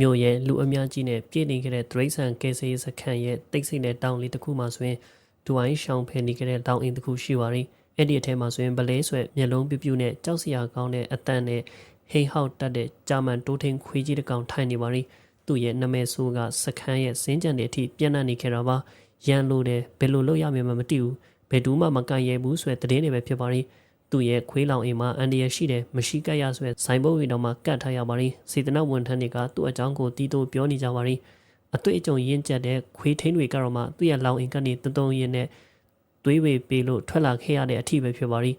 မြို့ရဲ့လူအများကြီးနဲ့ပြည့်နေခဲ့တဲ့သရိတ်ဆန်ကဲဆေးစခန်းရဲ့တိတ်ဆိတ်တဲ့တောင်လေးတစ်ခုမှဆိုရင်ဒူဝိုင်းရှောင်ဖယ်နေခဲ့တဲ့တောင်အင်းတစ်ခုရှိပါရီအဲ့ဒီအထဲမှာဆိုရင်ဗလဲဆွဲမျက်လုံးပြူးပြူးနဲ့ကြောက်စရာကောင်းတဲ့အတန်နဲ့ဟိဟောက်တက်တဲ့ဂျာမန်တိုးထင်းခွေးကြီးတစ်ကောင်ထိုင်နေပါရီသူ့ရဲ့နာမည်ဆိုးကစခန်းရဲ့စင်းကြံတဲ့အထိပြန့်နှံ့နေခဲ့တာပါရန်လို့တယ်ဘယ်လိုလုပ်ရမလဲမသိဘူးဘယ်သူမှမကန်ရဲဘူးဆိုတဲ့သတင်းတွေပဲဖြစ်ပါရီ သူ့ရဲ့ခွေးလောင်အိမ်မှာအန်ဒီရရှိတယ်မရှိကက်ရဆိုတဲ့ဇိုင်ဘုတ်ရီတော်မှာကတ်ထားရပါရီစေတနာဝန်ထမ်းတွေကသူ့အကြောင်းကိုတီးတိုးပြောနေကြပါရီအတွေ့အကြုံရင့်ကျက်တဲ့ခွေးထင်းတွေကတော့မှသူ့ရဲ့လောင်အိမ်ကနေတုံတုံရင်းနဲ့သွေးဝေပေးလို့ထွက်လာခဲ့ရတဲ့အထိပဲဖြစ်ပါရီ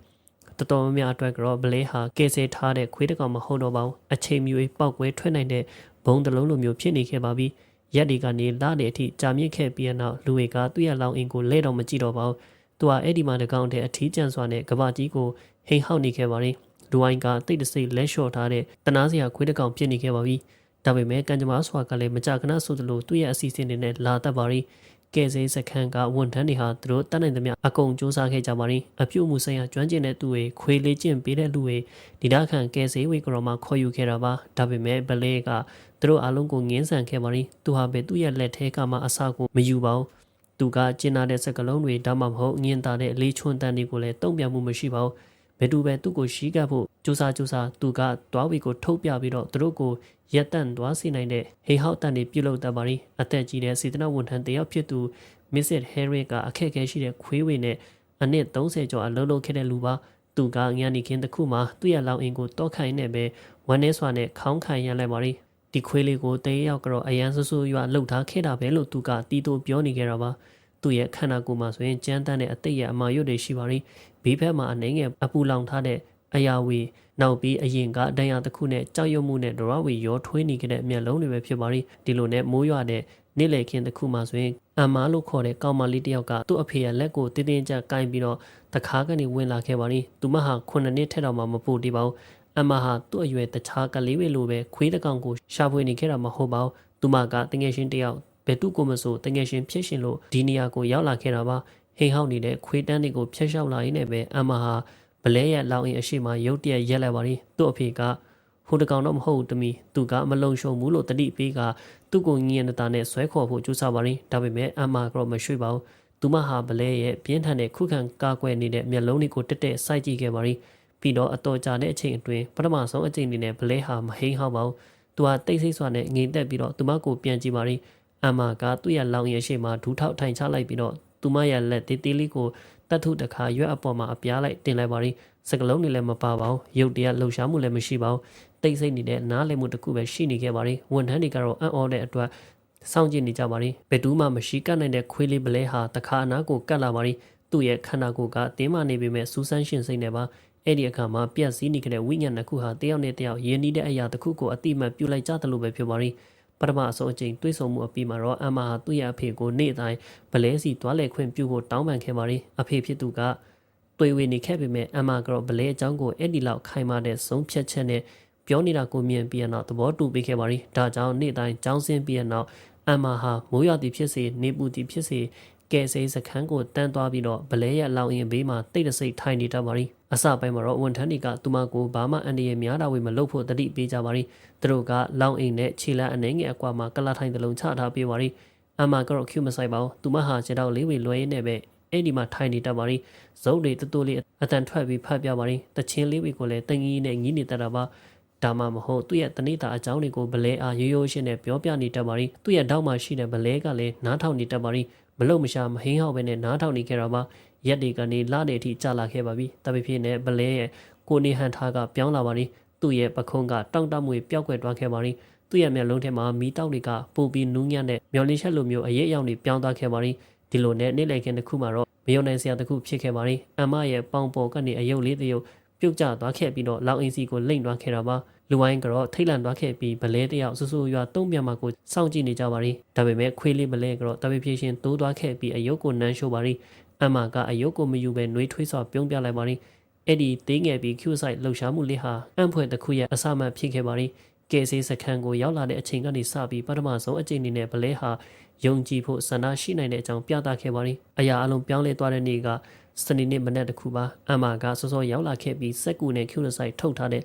တော်တော်များများအတွက်ကတော့ဘလဲဟာကဲဆဲထားတဲ့ခွေးတစ်ကောင်မဟုတ်တော့ပါဘူးအချိန်မျိုးပောက်ကွဲထွက်နိုင်တဲ့ဘုံတစ်လုံးလိုမျိုးဖြစ်နေခဲ့ပါပြီရက်ဒီကနေလာတဲ့အထိကြာမြင့်ခဲ့ပြီးနောက်လူတွေကသူ့ရဲ့လောင်အိမ်ကိုလဲတော့မကြည့်တော့ပါဘူး သူကအဲ့ဒီမှာတကောင်တဲ့အထီးကျန်စွာနဲ့ကဘာကြီးကိုဟိန်ဟောက်နေခဲ့ပါရီလူဝိုင်းကတိတ်တဆိတ်လက်လျှော့ထားတဲ့တနာစရာခွေးတစ်ကောင်ဖြစ်နေခဲ့ပါပြီဒါပေမဲ့ကံကြမ္မာစွာကလည်းမကြခဏဆိုသလိုသူ့ရဲ့အစီအစဉ်တွေနဲ့လာတတ်ပါရီကဲစေးစခန်းကဝန်ထမ်းတွေဟာသူတို့တတ်နိုင်သမျှအကုန်စူးစမ်းခဲ့ကြပါရီအပြုတ်မှုဆိုင်ရာကျွမ်းကျင်တဲ့သူတွေခွေလေးကျင့်ပေးတဲ့လူတွေဒီဒါခံကဲစေးဝေကရောမှာခေါ်ယူခဲ့တာပါဒါပေမဲ့ဘလဲကသူတို့အားလုံးကိုငင်းဆန်ခဲ့ပါရီသူဟာပဲသူ့ရဲ့လက်ထဲကမှအစကိုမယူပါဘူး သူကကျင်းနာတဲ့စက်ကလုံးတွေဒါမှမဟုတ်ငင်းတာတဲ့လေးချွန်းတန်တွေကိုလည်းတုံ့ပြန်မှုမရှိပါဘူးဘယ်သူပဲသူ့ကိုရှီးကပ်ဖို့စူးစမ်းစူးစမ်းသူကတွားဝီကိုထုတ်ပြပြီးတော့သူတို့ကိုရက်တန့်သွားစေနိုင်တဲ့ဟေဟောက်တန်တွေပြုတ်လုပ်တတ်ပါရီအသက်ကြီးတဲ့စေတနာဝန်ထမ်းတယောက်ဖြစ်သူမစ္စစ်ဟဲရီကအခက်အခဲရှိတဲ့ခွေးဝေနဲ့အနစ်30ကျော်အလုံးလုံးခဲ့တဲ့လူပါသူကငန်းနေခင်းတစ်ခုမှသူ့ရဲ့လောင်အင်ကိုတောက်ခိုင်းနေပဲဝမ်းနေစွာနဲ့ခေါင်းခိုင်ရမ်းလိုက်ပါရီ ဒီခွေးလေးကိုတေးရောက်ကတော့အရန်ဆူဆူရွာလှုပ်ထားခဲ့တာပဲလို့သူကတီးတိုးပြောနေကြတာပါသူ့ရဲ့ခန္ဓာကိုယ်မှာဆိုရင်ကြမ်းတမ်းတဲ့အသိရဲ့အမာရွတ်တွေရှိပါရီဘေးဘက်မှာအနေငယ်အပူလောင်ထားတဲ့အရာဝီနောက်ပြီးအရင်ကဒဏ်ရာတစ်ခုနဲ့ကြောက်ရွံ့မှုနဲ့ဒရဝီရောထွေးနေကြတဲ့အမျက်လုံးတွေပဲဖြစ်ပါရီဒီလိုနဲ့မိုးရွာတဲ့နေ့လေခင်းတစ်ခုမှဆိုရင်အမ္မာလို့ခေါ်တဲ့ကောင်မလေးတစ်ယောက်ကသူ့အဖေရဲ့လက်ကိုတင်းတင်းကြပ်ကိုင်းပြီးတော့တခါကနေဝင်လာခဲ့ပါရီသူမဟာ9နှစ်ထက်တော့မှမပို့သေးပါဘူး အမဟာသူ့အရွယ်တခြားကလေးပဲလိုပဲခွေးတကောင်ကိုရှာဖွေနေခဲ့တာမဟုတ်ပါဘူးသူမကတငယ်ချင်းတယောက်ဘယ်သူကိုမဆိုတငယ်ချင်းဖြစ်ရှင်လို့ဒီနေရာကိုရောက်လာခဲ့တာပါဟိန်ဟောက်နေတဲ့ခွေးတန်းတွေကိုဖျက်လျှောက်လာရင်းနဲ့ပဲအမဟာဗလဲရဲ့လောင်အင်းအရှိမရုတ်တရက်ရက်လိုက်ပါရီသူ့အဖေကဟိုတကောင်တော့မဟုတ်ဘူးတမီသူကမလုံရှုံဘူးလို့တတိပေးကသူ့ကိုငင်းနေတာနဲ့ဆွဲခေါ်ဖို့ကြိုးစားပါရီဒါပေမဲ့အမကတော့မရွှေ့ပါဘူးသူမဟာဗလဲရဲ့ပြင်းထန်တဲ့ခုခံကာကွယ်နေတဲ့မျက်လုံးတွေကိုတက်တက်စိုက်ကြည့်ခဲ့ပါရီ ပြီးတော့အတော်ကြာတဲ့အချိန်အတွင်းပထမဆုံးအချိန်အနေနဲ့ဗလဲဟာမဟိန်ဟောက်ပါဘူးသူဟာတိတ်ဆိတ်စွာနဲ့ငိမ်သက်ပြီးတော့သူမကိုပြန်ကြည့်ပါရီအမကသူ့ရဲ့လောင်ရဲ့ရှေ့မှာဒူးထောက်ထိုင်ချလိုက်ပြီးတော့သူမရဲ့လက်တေးသေးလေးကိုတတ်ထုတခါရွက်အပေါ်မှာအပြားလိုက်တင်လိုက်ပါရီစကလုံးတွေလည်းမပါပါဘူးရုပ်တရားလှုပ်ရှားမှုလည်းမရှိပါဘူးတိတ်ဆိတ်နေတဲ့နားလည်မှုတစ်ခုပဲရှိနေခဲ့ပါရီဝန်ထမ်းတွေကတော့အံ့ဩတဲ့အတွက်စောင့်ကြည့်နေကြပါရီဘယ်သူမှမရှိကတ်နိုင်တဲ့ခွေးလေးပလဲဟာတခါအနားကိုကတ်လာပါရီသူ့ရဲ့ခန္ဓာကိုယ်ကတင်းမာနေပေမဲ့စူးစမ်းရှင်စိတ်နေပါ အဲ့ဒီအခါမှာပြက်စီးနေကြတဲ့ဝိညာဉ်တစ်ခုဟာတယောက်နဲ့တယောက်ယဉ်နီးတဲ့အရာတစ်ခုကိုအတိမတ်ပြုလိုက်ကြသလိုပဲဖြစ်ပါရီပထမအဆုံးအချိန်တွေးဆုံမှုအပြီးမှာတော့အမဟာသူ့ရဲ့အဖေကိုနေ့တိုင်းဗလဲစီတွားလဲခွင့်ပြုဖို့တောင်းပန်ခဲ့ပါရီအဖေဖြစ်သူကတွေးဝေနေခဲ့ပေမဲ့အမကတော့ဗလဲအကြောင်းကိုအဲ့ဒီလောက်ခိုင်မာတဲ့ဆုံးဖြတ်ချက်နဲ့ပြောနေတာကိုမြင်ပြီးတော့သဘောတူပေးခဲ့ပါရီဒါကြောင့်နေ့တိုင်းကြောင်းစင်းပြီးတော့အမဟာမိုးရွာသည်ဖြစ်စေနေပူသည်ဖြစ်စေ ကဲစိစခန်းကိုတန်းသွားပြီးတော့ဗလဲရဲ့လောင်ရင်ဘေးမှာတိတ်တဆိတ်ထိုင်နေတတ်ပါရီအစပိုင်းမှာတော့ဝန်ထမ်းတွေကသူမကိုဘာမှအန္တရာယ်များတာဝေမလုပ်ဖို့တတိပေးကြပါရီသူတို့ကလောင်အိမ်နဲ့ခြေလမ်းအနေငယ်အကွာမှာကလထိုင်တလုံးချထားပေးပါရီအမကတော့ကျူမဆိုင်ပါဘူးသူမဟာခြေတော့လေးဝေလွှဲရင်းနဲ့ပဲအဲ့ဒီမှာထိုင်နေတတ်ပါရီဇုတ်တွေတူတူလေးအတန်ထွက်ပြီးဖတ်ပြပါရီတချင်းလေးတွေကိုလည်းတင်ကြီးနဲ့ငီးနေတတ်တာပါဒါမှမဟုတ်သူ့ရဲ့တနေ့တာအကြောင်းတွေကိုဗလဲအားရိုးရိုးရှင်းနဲ့ပြောပြနေတတ်ပါရီသူ့ရဲ့တောက်မှာရှိတဲ့ဗလဲကလည်းနားထောင်နေတတ်ပါရီ မလုံမရှာမဟင်းဟောက်ပဲနဲ့နားထောင်နေကြတာပါရက်တွေကနေလတဲ့အထိကြာလာခဲ့ပါပြီတပိဖြစ်နဲ့ဗလဲရဲ့ကိုနေဟန်ထားကပြောင်းလာပါရီသူ့ရဲ့ပခုံးကတောင့်တမွေပျောက်ကွယ်သွားခဲ့ပါရီသူ့ရဲ့မျက်လုံးထဲမှာမီးတောက်တွေကပူပြီးနူးညံ့တဲ့မျော်လင့်ချက်လိုမျိုးအရေးအယောင်တွေပြောင်းသွားခဲ့ပါရီဒီလိုနဲ့နေ့လည်ခင်းတစ်ခုမှာတော့မယုံနိုင်စရာတစ်ခုဖြစ်ခဲ့ပါရီအမရဲ့ပေါင်ပေါ်ကနေအယုတ်လေးတယုတ်ပြုတ်ကျသွားခဲ့ပြီးတော့လောင်အင်းစီကိုလိမ့်သွားခဲ့တာပါ လူဝိုင်းကတော့ထိတ်လန့်သွားခဲ့ပြီးဗလဲတယောက်ဆူဆူရွာတုံးပြန်မှာကိုစောင့်ကြည့်နေကြပါရီဒါပေမဲ့ခွေးလေးဗလဲကတော့တပိဖြည့်ရှင်တိုးသွားခဲ့ပြီးအယုတ်ကိုနမ်းရှိုးပါရီအမကအယုတ်ကိုမယူပဲနှွေးထွေးစွာပြုံးပြလိုက်ပါရီအဲ့ဒီသေးငယ်ပြီး Q site လှုပ်ရှားမှုလေးဟာအံ့ဖွယ်တစ်ခုရဲ့အစမှတ်ဖြစ်ခဲ့ပါရီကဲဆေးစခန်းကိုရောက်လာတဲ့အချိန်ကနေစပြီးပထမဆုံးအချိန်အနေနဲ့ဗလဲဟာယုံကြည်ဖို့ဆန္ဒရှိနိုင်တဲ့အကြောင်းပြသခဲ့ပါရီအရာအလုံးပြောင်းလဲသွားတဲ့နေ့ကစနေနေ့မနက်တစ်ခုပါအမကစောစောရောက်လာခဲ့ပြီးစက်ကူနဲ့ Q site ထုတ်ထားတဲ့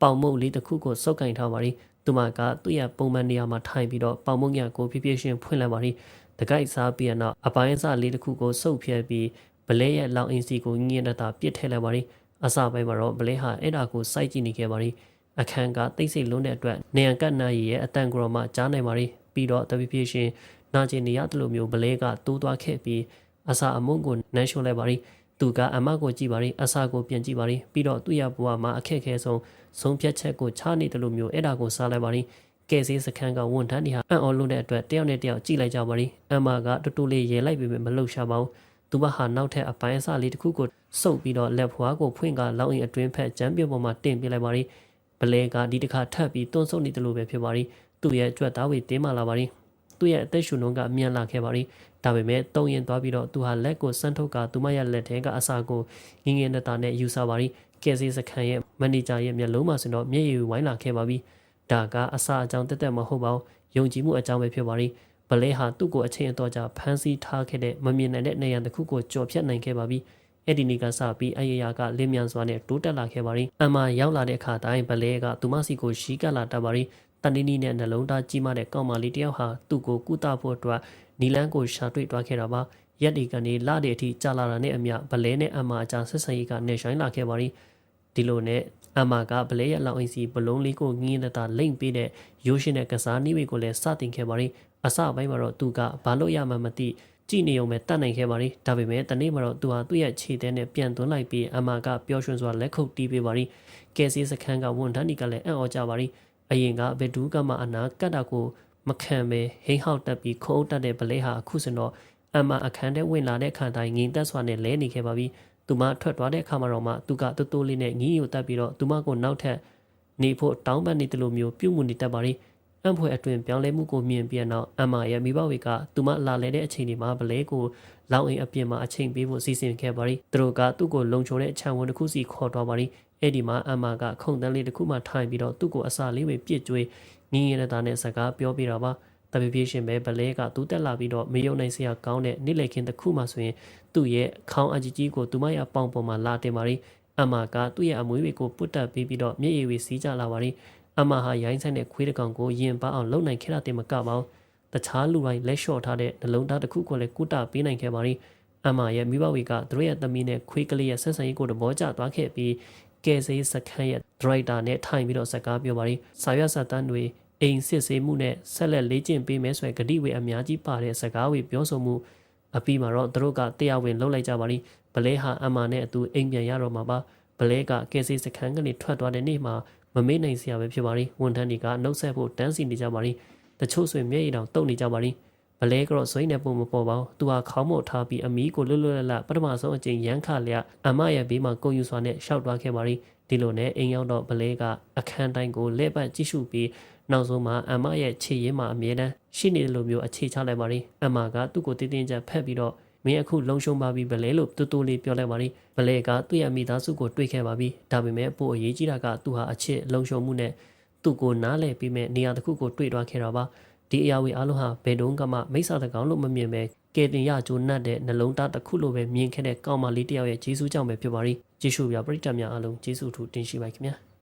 ပေါင်မုတ်လေးတစ်ခုကိုစုပ်ကင်ထားပါရီသူမကသူ့ရဲ့ပုံမှန်နေရာမှာထိုင်ပြီးတော့ပေါင်မုံညာကိုဖြည်းဖြည်းချင်းဖွင့်လိုက်ပါသည်တကိုက်စားပြီးတော့အပိုင်းအစလေးတစ်ခုကိုစုပ်ဖြဲပြီးဘလဲရဲ့လောင်အင်းစီကိုငင်းနေတာပြစ်ထည့်လိုက်ပါသည်အစပိုင်းမှာတော့ဘလဲဟာအဲ့ဒါကိုစိုက်ကြည့်နေခဲ့ပါသည်အခန်းကတိတ်ဆိတ်လွန်းတဲ့အတွက်နေရန်ကတ်နာရီရဲ့အတန်ကရောမှကြားနိုင်ပါသည်ပြီးတော့တပိပြေရှင်နာကျင်နေရတယ်လို့မျိုးဘလဲကတိုးသွားခဲ့ပြီးအစာအမုန်းကိုနမ်းရှိုးလိုက်ပါသည် သူကအမကိုကြည့်ပါရီအစာကိုပြန်ကြည့်ပါရီပြီးတော့သူ့ရဲ့ဘဝမှာအခက်အခဲဆုံးဆုံးဖြတ်ချက်ကိုချနေတယ်လို့မျိုးအဲ့ဒါကိုစားလိုက်ပါရီကဲစေးစခန်းကဝန်ထမ်းတွေဟာအံ့ဩလွန်းတဲ့အတွက်တယောက်နဲ့တယောက်ကြည့်လိုက်ကြပါရီအမကတူတူလေးရေလိုက်ပြီးမလှုပ်ရှားပါဘူးသူမဟာနောက်ထပ်အပိုင်းအစလေးတစ်ခုကိုစုပ်ပြီးတော့လက်ဖွားကိုဖွင့်ကလောင်းရင်အတွင်းဖက်ကျမ်းပြုံပေါ်မှာတင်ပြလိုက်ပါရီဘလဲကဒီတစ်ခါထပ်ပြီးတွန်းဆုပ်နေတယ်လို့ပဲဖြစ်ပါရီသူ့ရဲ့ကြွက်သားဝေတင်းမာလာပါရီ သူ့ရဲ့အသက်ရှူနှုန်းကမြန်လာခဲ့ပါရီဒါပေမဲ့တုံရင်သွားပြီးတော့သူဟာလက်ကိုစမ်းထုတ်ကသူမရဲ့လက်ထဲကအစာကိုငငယ်နတာနဲ့ယူဆပါရီကဲစီစခန်းရဲ့မန်နေဂျာရဲ့မျက်လုံးမှာဆိုတော့မျက်ရည်ဝိုင်းလာခဲ့ပါပြီဒါကအစာအကြောင်းတက်တက်မဟုတ်ပါဘူးယုံကြည်မှုအကြောင်းပဲဖြစ်ပါရီဘလဲဟာသူ့ကိုအချိန်အတော်ကြာဖမ်းဆီးထားခဲ့တဲ့မမြင်နိုင်တဲ့နေရာတစ်ခုကိုကြော်ဖြတ်နိုင်ခဲ့ပါပြီအဲ့ဒီနေ့ကစပြီးအယယာကလင်းမြန်စွာနဲ့တိုးတက်လာခဲ့ပါရီအမရောက်လာတဲ့အခါတိုင်းဘလဲကသူမစီကိုရှီးကလာတတ်ပါရီ တန်နီနီနဲ့နှလုံးသားကြီးမားတဲ့ကောင်မလေးတယောက်ဟာသူ့ကိုကုသဖို့အတွက်နီလန်းကိုရှာတွေ့သွားခဲ့တာပါရက်ဒီကနေလတဲ့အထိကြာလာတာနဲ့အမျှဗလဲနဲ့အမအကြာဆက်ဆံရေးကနေဆိုင်လာခဲ့ပါရီဒီလိုနဲ့အမကဗလဲရဲ့လောက်အင်းစီဘလုံးလေးကိုငင်းနေတာလိမ့်ပေးတဲ့ရိုးရှင်တဲ့ကစားနည်းတွေကိုလည်းစတင်ခဲ့ပါရီအစပိုင်းမှာတော့သူကဘာလို့ရမှမသိကြည့်နေုံပဲတတ်နိုင်ခဲ့ပါရီဒါပေမဲ့တနေ့မှာတော့သူဟာသူ့ရဲ့ခြေထဲနဲ့ပြန်သွင်းလိုက်ပြီးအမကပျော်ရွှင်စွာလက်ခုပ်တီးပေးပါရီကဲစီစခန်းကဝန်ထမ်းတွေကလည်းအံ့ဩကြပါရီ အရင်ကဘယ်သူကမှအနာကတ်တာကိုမခံပဲဟိဟောက်တက်ပြီးခုံးတက်တဲ့ဗလဲဟာအခုစတော့အမအခန်းထဲဝင်လာတဲ့အခါတိုင်းငိန်သက်စွာနဲ့လဲနေခဲ့ပါပြီ။သူမထွက်သွားတဲ့အခါမှာတော့မှသူကတူတူလေးနဲ့ငီးကိုတက်ပြီးတော့သူမကိုနောက်ထပ်နေဖို့တောင်းပန်နေတယ်လို့မျိုးပြုတ်မှုနေတတ်ပါလိ။အံ့ဖွယ်အတွင်ပြောင်းလဲမှုကိုမြင်ပြီးတော့အမရဲ့မိဘဝေကသူမလာလဲတဲ့အချိန်ဒီမှာဗလဲကိုလောင်အိမ်အပြင်မှာအချိန်ပေးဖို့စီစဉ်ခဲ့ပါလိ။သူတို့ကသူ့ကိုလုံခြုံတဲ့အချံဝန်တစ်ခုစီခေါ်သွားပါလိ။ အဲ့ဒီမှာအမကခုံတန်းလေးတစ်ခုမှထိုင်ပြီးတော့သူ့ကိုအစာလေးပဲပြစ်ကြွေးငင်းရတဲ့သားနဲ့စကားပြောပြတာပါတပည့်ပြရှင်ပဲဗလဲကသူတက်လာပြီးတော့မေယုံနိုင်စရာကောင်းတဲ့နေ့လည်ခင်းတစ်ခုမှဆိုရင်သူ့ရဲ့ခေါင်းအကြီးကြီးကိုသူမရဲ့ပေါင်ပေါ်မှာလာတင်ပါရီအမကသူ့ရဲ့အမွေးတွေကိုပုတ်တက်ပြီးပြီးတော့မျက်ရည်တွေစီးကြလာပါရီအမဟာရိုင်းဆိုင်တဲ့ခွေးတစ်ကောင်ကိုရင်ပအောင်လုံနိုင်ခဲ့တာတင်မကပါဘူးတခြားလူတိုင်းလက်လျှော့ထားတဲ့နှလုံးသားတစ်ခုကိုလည်းကုတပေးနိုင်ခဲ့ပါရီအမရဲ့မိဘဝေကသူတို့ရဲ့သမီးနဲ့ခွေးကလေးရဲ့ဆက်ဆံရေးကိုတဘောကျသွားခဲ့ပြီး ကယ်ဆယ်စခန်းရဲ့ဒရိုက်တာနဲ့ထိုင်ပြီးတော့စကားပြောပါရီစာရွက်စာတမ်းတွေအိမ်စစ်ဆေးမှုနဲ့ဆက်လက်လေ့ကျင့်ပေးမယ်ဆိုရင်ဂတိဝေအများကြီးပါတဲ့စကားဝေပြောဆိုမှုအပြီးမှာတော့သူတို့ကတရားဝင်လှုပ်လိုက်ကြပါလိဘလဲဟာအမနဲ့အတူအိမ်ပြန်ရတော့မှာပါဘလဲကကဲစီစခန်းကနေထွက်သွားတဲ့နေ့မှာမမေ့နိုင်စရာပဲဖြစ်ပါလိဝန်ထမ်းတွေကနှုတ်ဆက်ဖို့တန်းစီနေကြပါလိတချို့ဆိုရင်မျက်ရည်တောင်တုတ်နေကြပါလိ ဘလဲကတော့ဇွိနဲ့ပုံမပေါ်ပါဘူးသူဟာခေါင်းမို့ထားပြီးအမီးကိုလွတ်လွတ်လပ်လပ်ပထမဆုံးအကြိမ်ရန်ခလျက်အမရဲ့ဘေးမှာကုန်ယူစွာနဲ့ရှောက်သွားခဲ့ပါလိဒီလိုနဲ့အိမ်ရောက်တော့ဘလဲကအခန်းတိုင်းကိုလက်ပတ်ကြည့်ရှုပြီးနောက်ဆုံးမှာအမရဲ့ခြေရင်းမှာအမြဲတမ်းရှိနေတယ်လို့မျိုးအခြေချလိုက်ပါလိအမကသူ့ကိုတင်းတင်းကြပ်ဖက်ပြီးတော့မင်းအခုလုံရှုံပါပြီဗလဲလို့တူတူလေးပြောလိုက်ပါလိဗလဲကသူ့ရဲ့မိသားစုကိုတွေ့ခဲ့ပါပြီဒါပေမဲ့ပို့အရေးကြီးတာကသူဟာအချစ်လုံရှုံမှုနဲ့သူ့ကိုနားလည်ပြီးမဲ့နေရာတစ်ခုကိုတွေ့သွားခဲ့တာပါ ဒီအရာဝေအားလုံးဟာဘယ်တုန်းကမှမိစ္ဆာတကောင်လို့မမြင်ပဲကဲတင်ရကြိုးနှက်တဲ့နှလုံးသားတစ်ခုလိုပဲမြင်ခဲ့တဲ့ကောင်းမလေးတယောက်ရဲ့ဂျေစုကြောင့်ပဲဖြစ်ပါလိကျေးဇူးပြပရိသတ်များအားလုံးကျေးဇူးထူတင်ရှိပါခင်ဗျာ